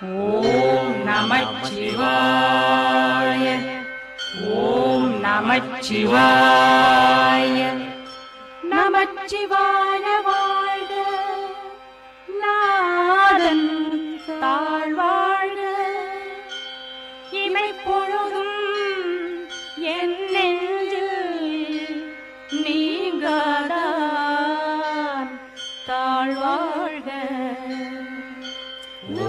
ஓம் நமச்சிவாய ஓம் நமச்சிவாய நமச்சிவாய வாழ்க. நாதன் தாழ்வாழ்க இமை பொழுதும் என் நெஞ்சில் நீங்காதான் தாழ்வாழ்க ஓ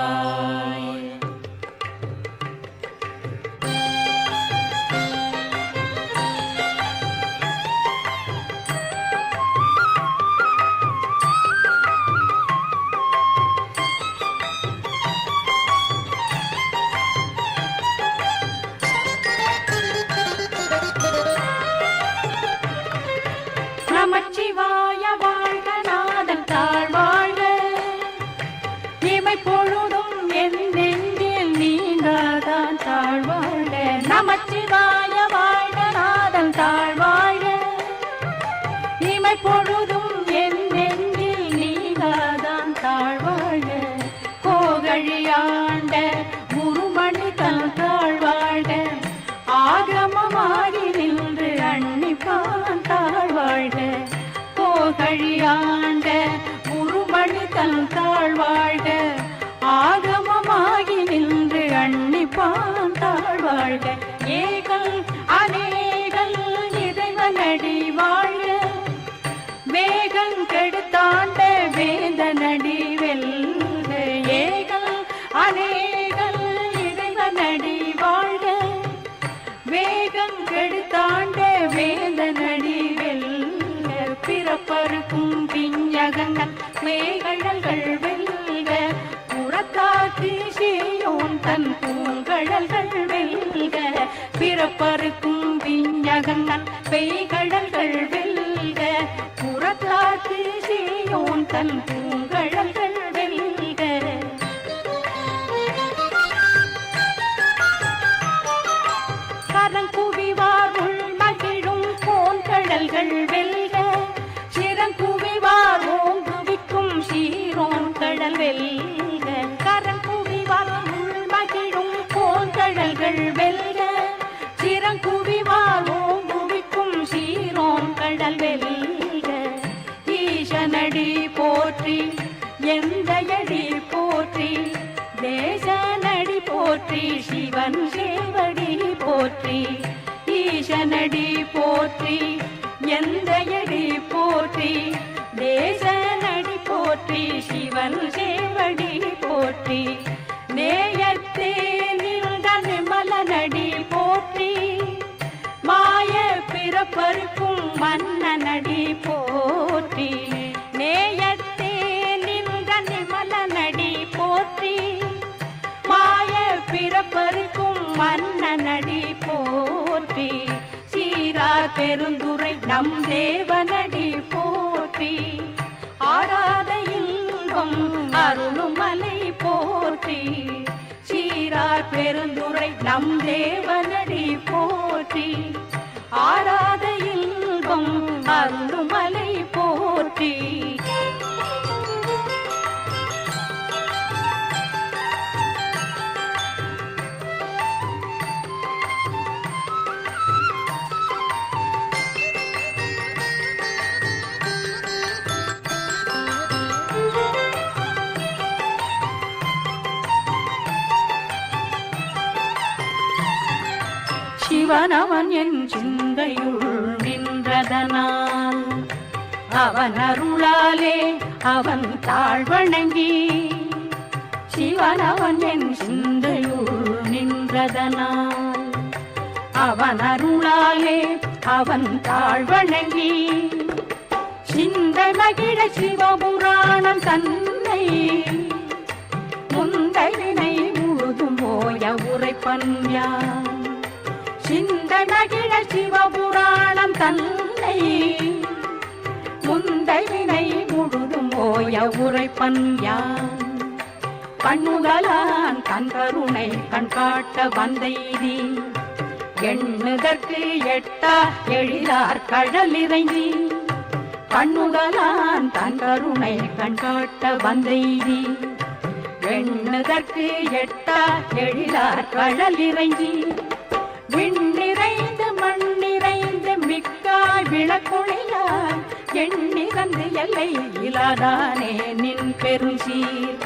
நாதன் தாழ்வாழ்க இமை பொழுதும் என் நெஞ்சில் நீங்காதான் தாழ்வாழ்க கோகழியாண்ட குருமணி தன் தாழ்வாழ ஆகமமாகி நின்று அன்னிப்பான் தாழ்வாழ கோகழியாண்ட குருமணி தன் தாழ்வாழ ஆகமமாகி நின்று அன்னிப்பான் தாழ்வாழ ஏகல் அநேகல் பிறப்பருக்கும் பிஞ்சகங்கள் பெய்கடல்கள் வெல்க. புறத்தாக்கு செய்யோன் தன் பூங்கழல்கள் வெல்க. கரங்குவிவார் உள் மகிழும் போன் கடல்கள் வெல்க. போற்றி எந்தையடி போற்றி தேச நடி போற்றி சிவன் சேவடி போற்றி ஈசனடி போற்றி எந்தையடி போற்றி தேச நடி போற்றி சிவன் சேவடி போற்றி நேயத்தே நின்ற நிமலனடி போற்றி மாய பிறப்பருக்கும் மன்னனடி போற்றி. பிறப்பருக்கும் மன்னனடி போற்றி. சீரா பெருந்துரை நம் தேவனடி போற்றி. ஆராத இன்பம் அருளுமலை போற்றி. சீரார் பெருந்துரை நம் தேவனடி போற்றி. ஆராத இன்பம் அருளுமலை போற்றி. சிவனவன் என் சிந்தையுள் நின்றதனால் அவன் அருளாலே அவன் தாழ்வணங்கி சிவனவன் என் சிந்தையுள் நின்றதனால் அவன் அருளாலே அவன் தாழ்வணங்கி சிந்தை மகிழ சிவபுராணம் தன்னை முந்தையினை முழுதும் போய உரைப்பன் யான்? சிந்தனகிழ சிவபுராணம் தன்னை முந்தவினை முழுதும் ஓய உரைப்பன் யான்? கண்ணுகளான் தன் கண்காட்ட வந்தைதி எண்ணுதற்கு எட்டா எழிலார் கடல் கண்ணுகளான் கண்ணுதலான் தன் கருணை கண்காட்ட வந்தைதி எண்ணுதற்கு எட்டா எழிலார் கடல் இறைஞ்சி விண்ணிறைந்து மண்ணிறைந்து மிக்காய் விளக்குழியாய் எண்ணிறந்து எல்லை இலாதானே நின் பெருசீர்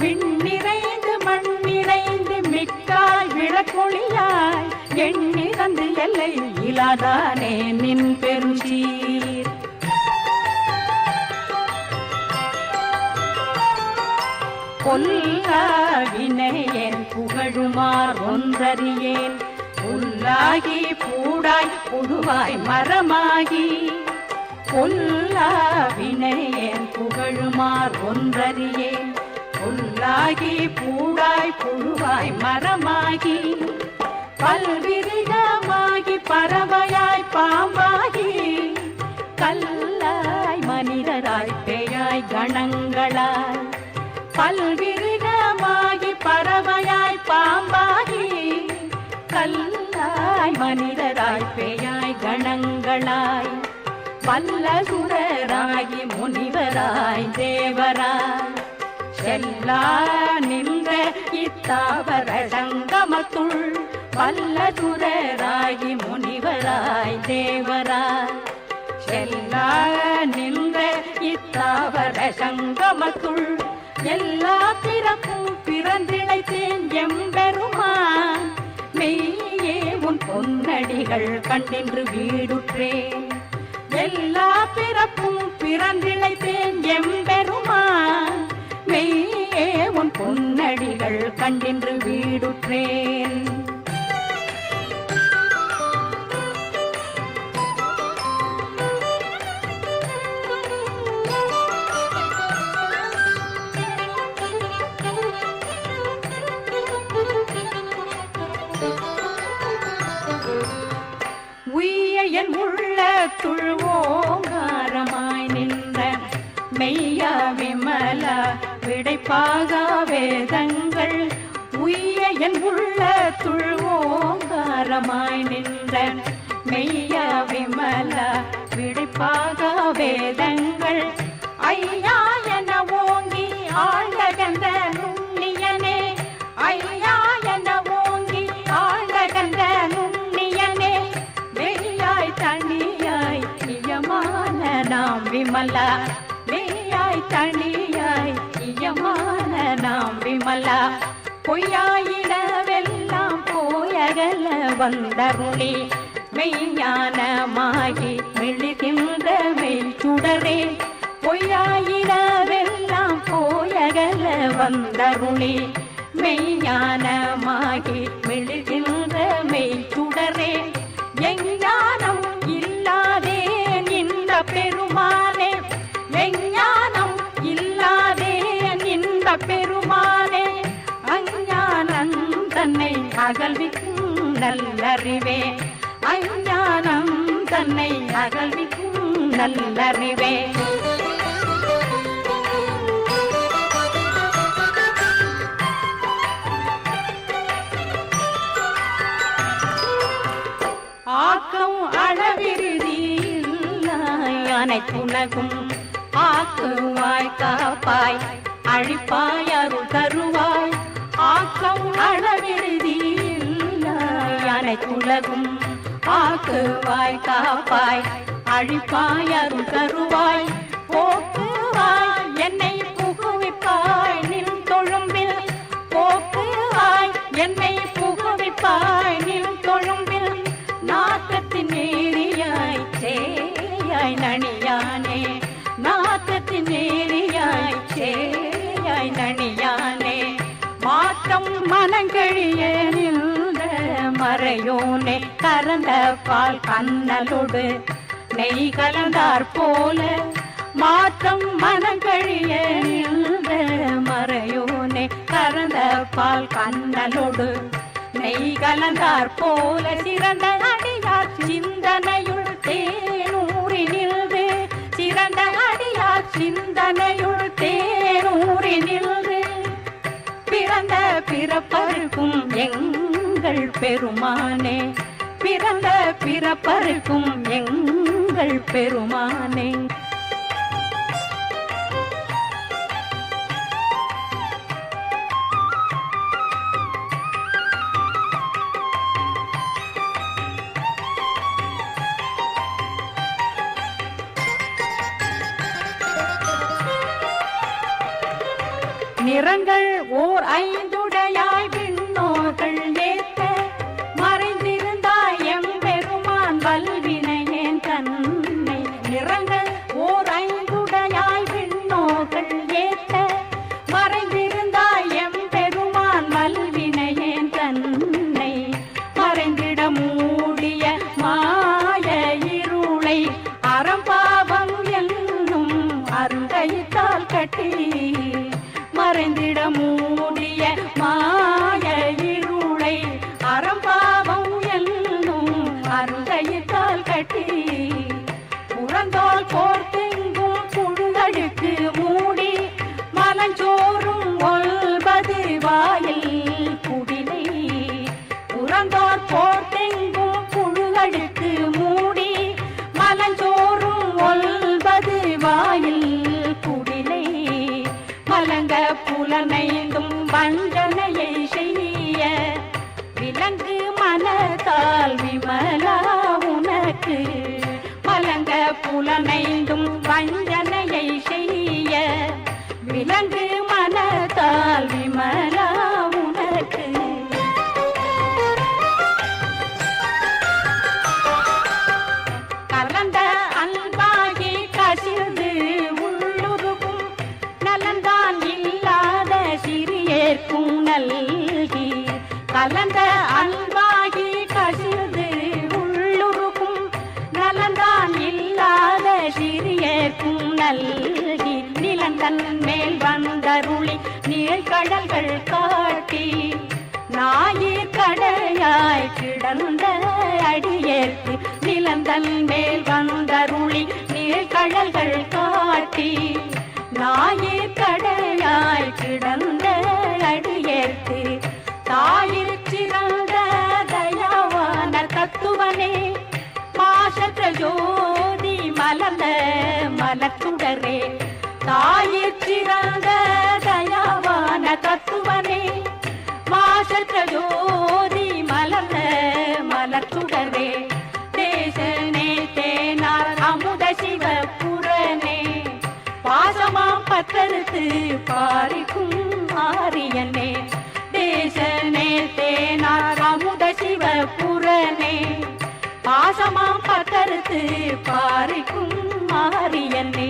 விண்ணிறைந்து மண்ணிறைந்து மிக்காய் விளக்குழியாய் எண்ணிறந்து எல்லை இலாதானே நின் பெருசீர் என் புகழுமார் ஒன்றறியேன். புல்லாகி பூடாய் புழுவாய் மரமாகி பொல்லாவினையேன் புகழுமார் ஒன்றறியேன் புல்லாகி பூடாய் புழுவாய் மரமாகி பல்விரி மனிதராய் பேயாய் கணங்களாய் பல்லசுரராகி முனிவராய் தேவராய். செல்லா நின்ற இத்தாவர சங்கமத்துள் பல்லசுரராகி முனிவராய் தேவராய். செல்லா நின்ற இத்தாவர சங்கமத்துள் எல்லா பிறப்பும் பிறந்திழைத்தேன் எம்பெரும் பொன்னடிகள் கண்டென்று வீடுற்றேன் எல்லா பிறப்பும் பிறந்திழைத்தேன் எம்பெருமா மெய்யே உன் பொன்னடிகள் கண்டென்று வீடுற்றேன். துழுவோங்காரமாய் நின்ற மெய்யா விமல விடைப்பாக வேதங்கள். உய்ய என் உள்ள துழுவோங்காரமாய் நின்ற மெய்யா விமல விடைப்பாக வேதங்கள். ஐயா என ஓங்கி ஆள் விமலா மெய்யாய் தனியாய் இயமான நாம் விமலா. பொய்யாயிடவெல்லாம் போயகல வந்தருளி மெய்ஞானமாகி மெழுகின்ற மெய் சுடரே. பொய்யாயிடவெல்லாம் போயகல வந்தருளி மெய்ஞானமாகி இந்த பெருமானே அஞ்ஞானம் தன்னை அகல்விக்கும் நல்லறிவே அஞ்ஞானம் தன்னை அகழ்விக்கும் நல்லறிவே ஆக்கம் அளவிருதியில் அனைத்துலகும் ஆக்குவாய் காப்பாய் அழிப்பாய் அருள் தருவாய். ஆக்கம் அளவிருதி அனைத்துலகும் ஆக்குவாய் காப்பாய். அழிப்பாய் அருள் தருவாய். போக்குவாய் என்னை புகுவிப்பாய். நின் தொழும்பில் போக்குவாய் என்னை புகுவிப்பாய். மனங்கழிய நின்ற மறையோனே கறந்த பால் கண்ணலோடு நெய் கலந்தார் போல மாற்றம் மனங்கழிய நின்ற மறையோனே கறந்த பால் கண்ணலோடு நெய் கலந்தார் போல சிறந்த அடியார் சிந்தனையுள் தேனூறி நின்று சிறந்த அடியார் சிந்தனை பிறப்பருக்கும் எங்கள் பெருமானே. பிறந்த பிறப்பருக்கும் எங்கள் பெருமானே. நிறங்கள் ஓர் ஐந்து அருங்கைத்தால் கட்டி மறைந்திட மூடிய மா வஞ்சனையை செய்ய விலங்கு மனத்தால் விமலா உனக்கு. மலங்க புலனைந்தும் வஞ்சனையை செய்ய விலங்கு மனத்தால் விமலா சிறியேற்கும் நல்கி நிலந்தன் மேல் வந்தருளி நீழ்கடல்கள் காட்டி ஞாயிற் கடையாய் கிடந்த அடியேற்கு நிலந்தன் மேல் வந்தருளி நீழ்கடல்கள் காட்டி ஞாயிற் கடையாய் கிடந்த அடியேற்கு தாயில் சிறந்த தயாவான தத்துவனே பாசத்த ஜோ கலந்த மலத்துடரே தாயிற் சிறந்த தயாவான தத்துவனே மாசற்ற ஜோதி மலர்ந்த மலத்துடரே தேசனே தேனார் அமுத சிவ புறனே. பாசமாம் பத்தருத்து பாரிக்கும் ஆரியனே தேசனே தேனார் அமுத சிவ புறனே. பாசமாம் கருத்து பாரிக்கும் ஆரியனே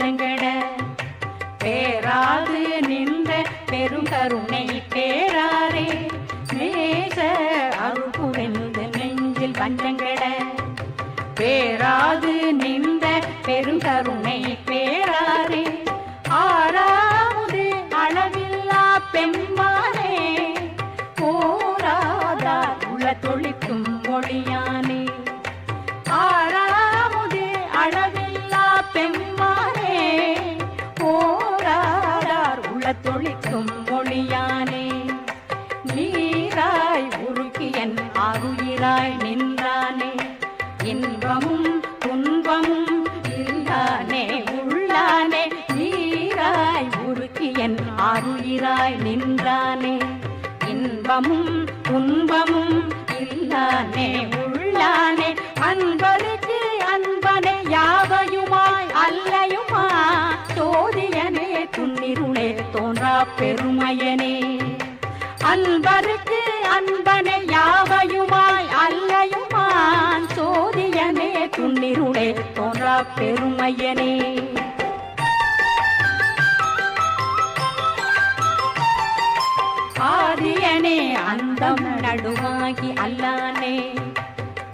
நெஞ்சங்கட. பேராது நின்ற பெருங்கருணை பேராரே. நேச அருள் புரிந்து நெஞ்சில் பஞ்சங்கட பேராது நின்ற பெருங்கருணை பேராரே. ஆறாவது அளவில்லா பெம்மானே. போராதா உள்ள தொழிக்கும் மொழியானே ஆறாவது அளவில்லா பெம்மானே போராடார் தொழிக்கும் மொழியானே நீராய் உருக்கியன் அருயிராய் நின்றானே. இன்பமும் துன்பமும் இல்லானே உள்ளானே. நீராய் உருக்கியன் அருயிராய் நின்றானே. இன்பமும் துன்பமும் இல்லானே உள்ளானே. அன்பருக்கு அன்பனை யாவையுமாய் அல்லையுமாய் பெருமையனே. அன்பருக்கு அன்பனை யாவையுமாய் அல்லையுமான் சோதியனே துன்னிருளே தோன்றா பெருமையனே. ஆதியனே அந்தம் நடுவாகி அல்லானே.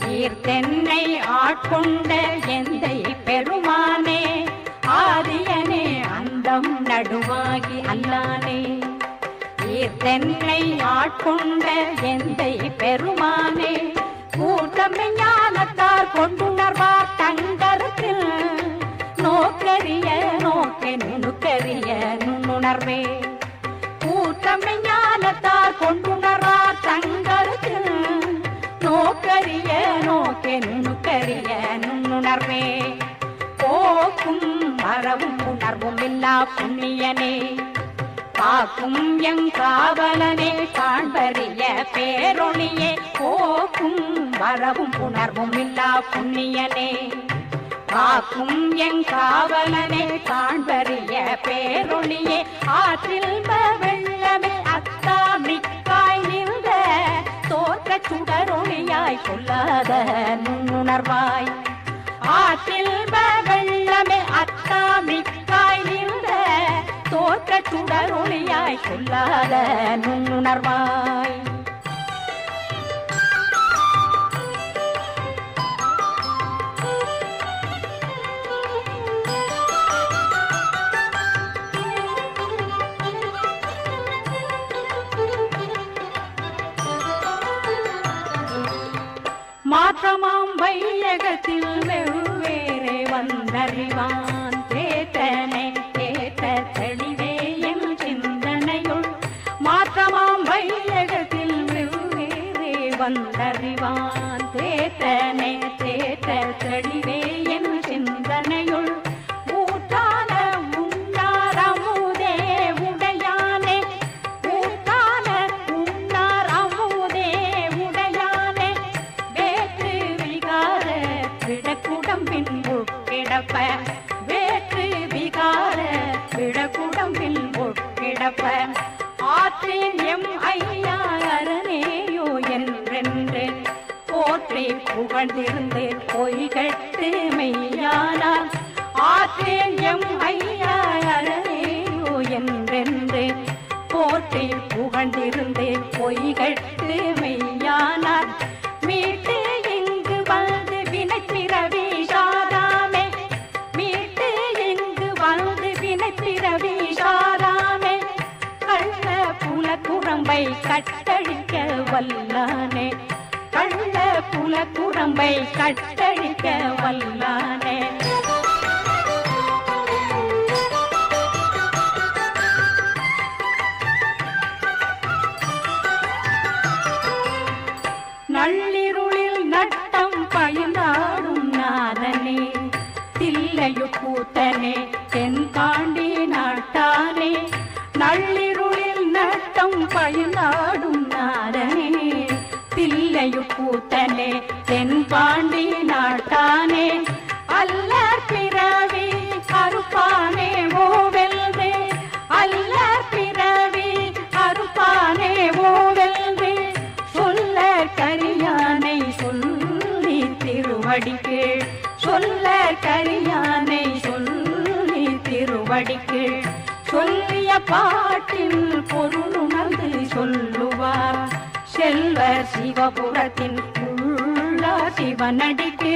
ஈர்த்தென்னை ஆட்கொண்ட எந்தை பெருமானே. ஆரியனே அந்தம் நடுவாகி அல்லானே. ஈர்த்தென்னை ஆட்கொண்ட எந்தை பெருமானே. கூட்டமை ஞானத்தார் கொண்டுணர்வார் தங்கரத்தில். நோக்கரிய நோக்கே நுணுக்கரிய நுண்ணுணர்வே. கூட்டமை ஞானத்தார் கொண்டுணர்வார் தங்கரத்தில். நோக்கரிய நோக்கே நுணுக்கரிய நுண்ணுணர்வே. போக்கும் மரவும் உணர்வும் இல்லா புண்ணியனே. காக்கும் எங் காவலனே காண்பறிய பேரொளியே போக்கும் மரவும் உணர்வும் இல்லா புண்ணியனே. காக்கும் எங் காவலனே காண்பறிய பேரொளியே ஆற்றில் வெள்ளமே அத்தா மிக்காய் நின்ற தோற்ற சுடரொளியாய் சொல்லாத நுண்ணுணர்வாய். ஆற்றில் வெள்ளமே அத்தா மிக்காய் நின்ற தோற்ற சுடரொளியாய் சொல்லாத நுண்ணுணர்வாய். மாற்றமாம் வையகத்தில் வெவ்வேறே வந்தறிவான். கிடப்ப. வேற்று விகார விடக்குடம்பின் கிடப்ப ஆற்றின் எம் ஐயா அரணேயோ என்றென்று போற்றி புகழ்ந்திருந்து பொய்கட்டு மெய்யானார் ஆற்றின் எம் ஐயா குரம்பை கட்டழிக்க வல்லானே. கள்ள புல குரம்பை கட்டழிக்க வல்லானே. நள்ளிருளில் நட்டம் பயந்தாடும் நாதனே. தில்லையு கூத்தனே தென் நட்டம் பயனாடும் நாதனே தில்லையு கூத்தனே தென் பாண்டி நாட்டானே. அல்ல பிறவி அறுப்பானே ஓவெல்வே அல்ல பிறவி அறுப்பானே ஓவெல்வே சொல்ல கரியானை சொல்லி திருவடிக்கு சொல்ல கரியானை சொல்லி திருவடிக்கு. சொல்லிய பா செல்வர் சிவபுரத்தின் உள்ள சிவனடிக்கு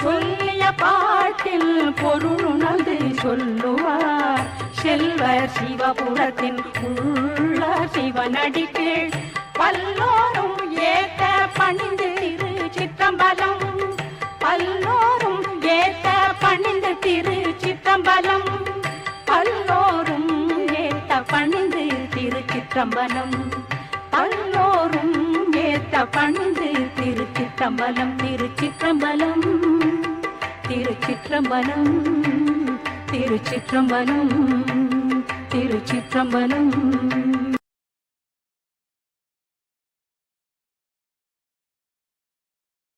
சொல்லிய பாட்டில் பொருளுணர்ந்து சொல்லுவார். செல்வர் சிவபுரத்தின் உள்ள சிவனடிக்கு பல்லோரும் ஏத்த பணிந்து திரு சித்தம்பலம் பல்லோரும் ஏத்த பணிந்து திரு சித்தம்பலம் பல்லோரும் ஏத்த பணிந்து திரு சிற்றம்பலம். பல்லோரும் ஏத்த பண்டு திருச்சிற்றம்பலம் திருச்சிற்றம்பலம் திருச்சிற்றம்பலம் திருச்சிற்றம்பலம் திருச்சிற்றம்பலம்.